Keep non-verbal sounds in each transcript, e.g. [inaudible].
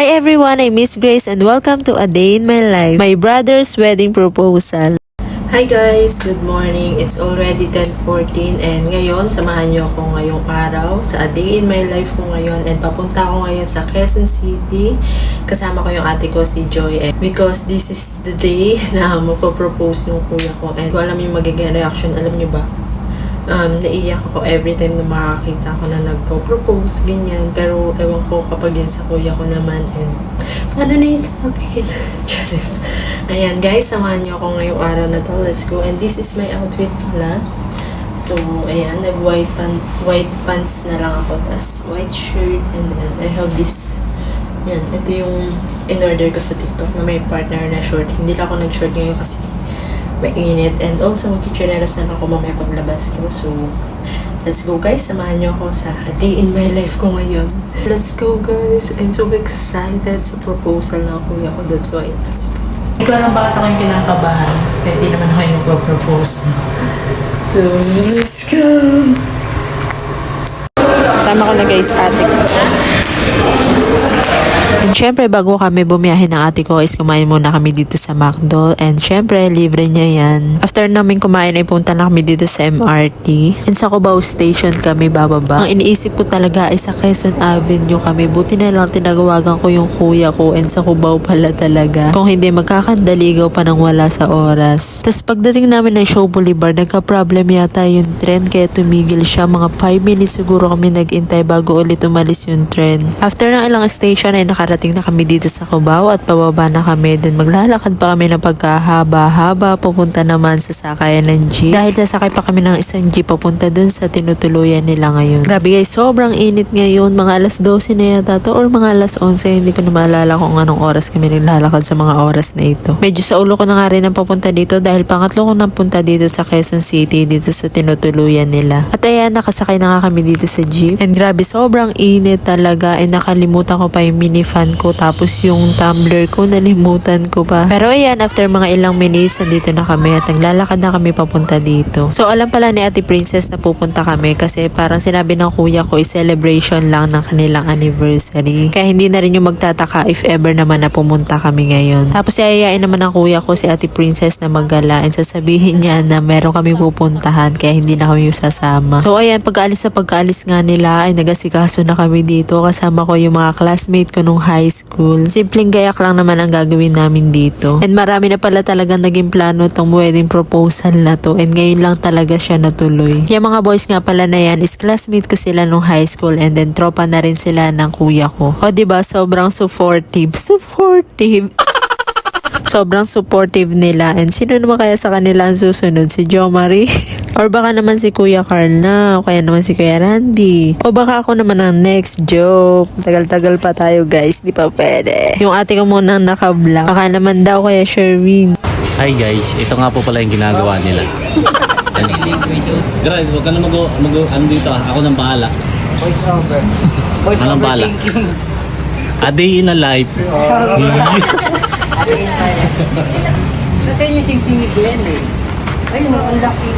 Hi everyone, I'm Miss Grace and welcome to A Day in My Life, my brother's wedding proposal. Hi guys, good morning. It's already 10.14 and ngayon, samahan niyo ako ngayong araw sa A Day in My Life ko ngayon and papunta ako ngayon sa Quezon City. Kasama ko yung ate ko si Joy and because this is the day [laughs] na magpo-propose yung kuya ko and alam yung magiging reaction, alam niyo ba? Um, naiyak ako every time na makakita ko na nagpo-propose, ganyan. Pero ewan ko kapag yan sa kuya ko naman and ano na yung sa akin? [laughs] Charis. Ayan guys, samahan niyo ako ngayong araw na to. Let's go. And this is my outfit pala. So, ayan, nag-white pan white pants na lang ako. Tapos, white shirt. And then, I have this. Yan, ito yung in-order ko sa TikTok na may partner na short. Hindi lang ako nag-short ngayon kasi mainit. And also, magchichinelas na ako mamaya paglabas ko. So, let's go guys. Samahan niyo ako sa day in my life ko ngayon. Let's go guys. I'm so excited sa proposal ng kuya ko. That's why, let's go. Hindi ko alam bakit ako yung kinakabahan. Kaya hindi naman ako yung magpo-propose. So, let's go. Sama ko na guys ate ko. And syempre, bago kami bumiyahe ng ate ko is kumain muna kami dito sa McDo. And syempre, libre niya yan. After namin kumain ay punta na kami dito sa MRT. And sa Cubao Station kami bababa. Ang iniisip ko talaga ay sa Quezon Avenue kami. Buti na lang tinagawagan ko yung kuya ko and sa Cubao pala talaga. Kung hindi, magkakandaligaw pa nang wala sa oras. Tapos pagdating namin ng Show Boulevard, nagka-problem yata yung tren kaya tumigil siya. Mga 5 minutes siguro kami nag-intay bago ulit umalis yung tren. After ng ilang station ay nakarating na kami dito sa Cubao at pababa na kami. Then maglalakad pa kami ng pagkahaba-haba papunta naman sa sakayan ng jeep. Dahil sasakay pa kami ng isang jeep papunta dun sa tinutuluyan nila ngayon. Grabe guys, sobrang init ngayon. Mga alas 12 na yata to or mga alas 11. Hindi ko na maalala kung anong oras kami naglalakad sa mga oras na ito. Medyo sa ulo ko na nga rin ang papunta dito dahil pangatlo ko nang punta dito sa Quezon City dito sa tinutuluyan nila. At ayan, nakasakay na nga kami dito sa jeep. And grabe, sobrang init talaga. And nakalimutan ko pa yung mini fan ko. Tapos yung tumbler ko, nalimutan ko pa. Pero ayan, after mga ilang minutes, nandito na kami at naglalakad na kami papunta dito. So alam pala ni Ate Princess na pupunta kami kasi parang sinabi ng kuya ko is celebration lang ng kanilang anniversary. Kaya hindi na rin yung magtataka if ever naman na pumunta kami ngayon. Tapos iayain naman ng kuya ko si Ate Princess na maggala and sasabihin niya na meron kami pupuntahan kaya hindi na kami sasama. So ayan, pag-alis na pag-alis nga nila ay nagasikaso na kami dito kasama ko yung mga classmate ko nung high school. Simpleng gayak lang naman ang gagawin namin dito. And marami na pala talaga naging plano tong wedding proposal na to and ngayon lang talaga siya natuloy. Yung mga boys nga pala na yan is classmate ko sila nung high school and then tropa na rin sila ng kuya ko. O ba diba, sobrang supportive. Supportive. [laughs] Sobrang supportive nila. And sino naman kaya sa kanila ang susunod? Si Jo Marie? [laughs] Or baka naman si Kuya Carl na? O kaya naman si Kuya Randy? O baka ako naman ang next joke? Tagal-tagal pa tayo guys. Di pa pwede. Yung ate ko muna naka-vlog. Baka naman daw kaya Sherwin. Hi guys, ito nga po pala yung ginagawa nila. Grabe, huwag ka na mag, mag ano dito ah, ako nang bahala. Voice over. Voice Anong over bala? thinking. A day in a life. [laughs] Sa sa inyo sing-sing ni Glenn eh. Ayun, ang laki.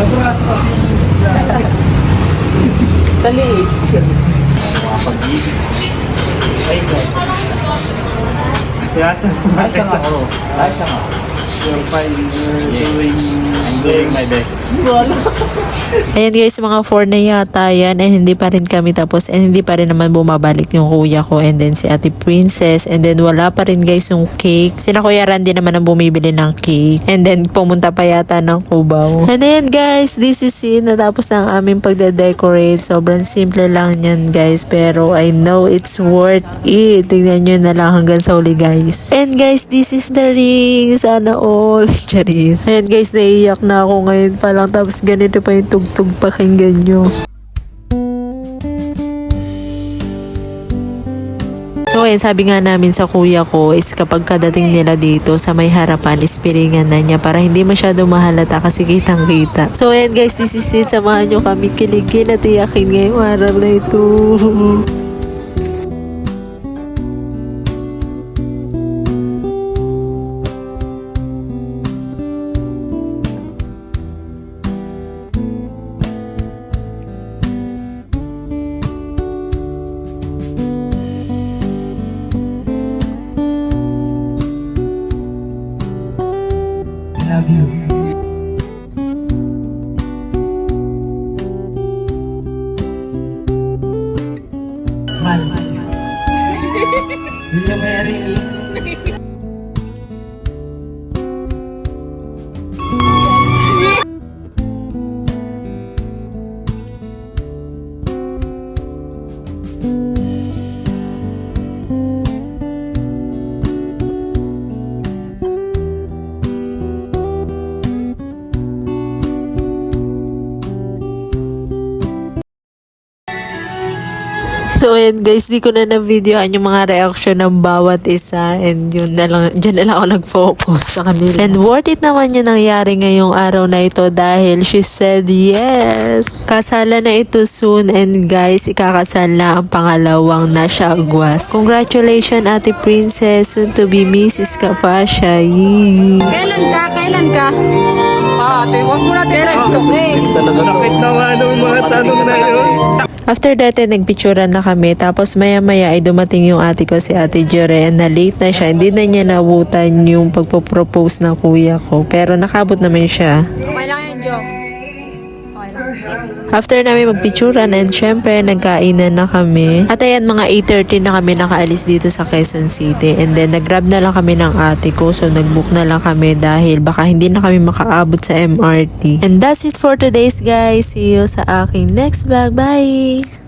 Nabras pa Sa liis. Ay, ko. Ito. Ay, siya nga. Ay, siya nga. You're fine. You're doing... I'm doing my best. Ayan guys, mga 4 na yata yan and hindi pa rin kami tapos and hindi pa rin naman bumabalik yung kuya ko and then si ate princess and then wala pa rin guys yung cake. Sina kuya Randy naman ang bumibili ng cake and then pumunta pa yata ng Cubao. And then guys, this is it. Natapos na ang aming pagde-decorate. Sobrang simple lang yan guys pero I know it's worth it. Tingnan nyo na lang hanggang sa uli guys. And guys, this is the ring. Sana all. [laughs] Charis. Ayan guys, naiiyak na ako ngayon pa lang tapos ganito pa yung tugtog pakinggan nyo. So, ayun, sabi nga namin sa kuya ko is kapag kadating nila dito sa may harapan, ispiringan na niya para hindi masyado mahalata kasi kitang kita. So, ayan guys, this is it. Samahan nyo kami kiligin at iyakin ngayong araw na ito. [laughs] William Mary. [laughs] So ayan guys, di ko na na-videoan yung mga reaction ng bawat isa and yun na lang, dyan na lang ako nag-focus sa kanila. And worth it naman yung nangyari ngayong araw na ito dahil she said yes. Kasala na ito soon and guys, ikakasal na ang pangalawang Nasha Aguas. Congratulations Ate Princess, soon to be Mrs. Kapasha. Yee. Kailan ka? Kailan ka? Ah, ate, huwag mo natin resto. Sakit naman ng mga tanong na yun. After that, eh, nagpicturean na kami. Tapos maya-maya ay dumating yung ate ko, si ate Jure. Na late na siya. Hindi na niya nabutan yung pagpo-propose ng kuya ko. Pero nakabot naman siya. Okay lang After namin magpicturean and syempre nagkainan na kami. At ayan mga 8.30 na kami nakaalis dito sa Quezon City. And then nag-grab na lang kami ng ate ko. So nag-book na lang kami dahil baka hindi na kami makaabot sa MRT. And that's it for today's guys. See you sa aking next vlog. Bye!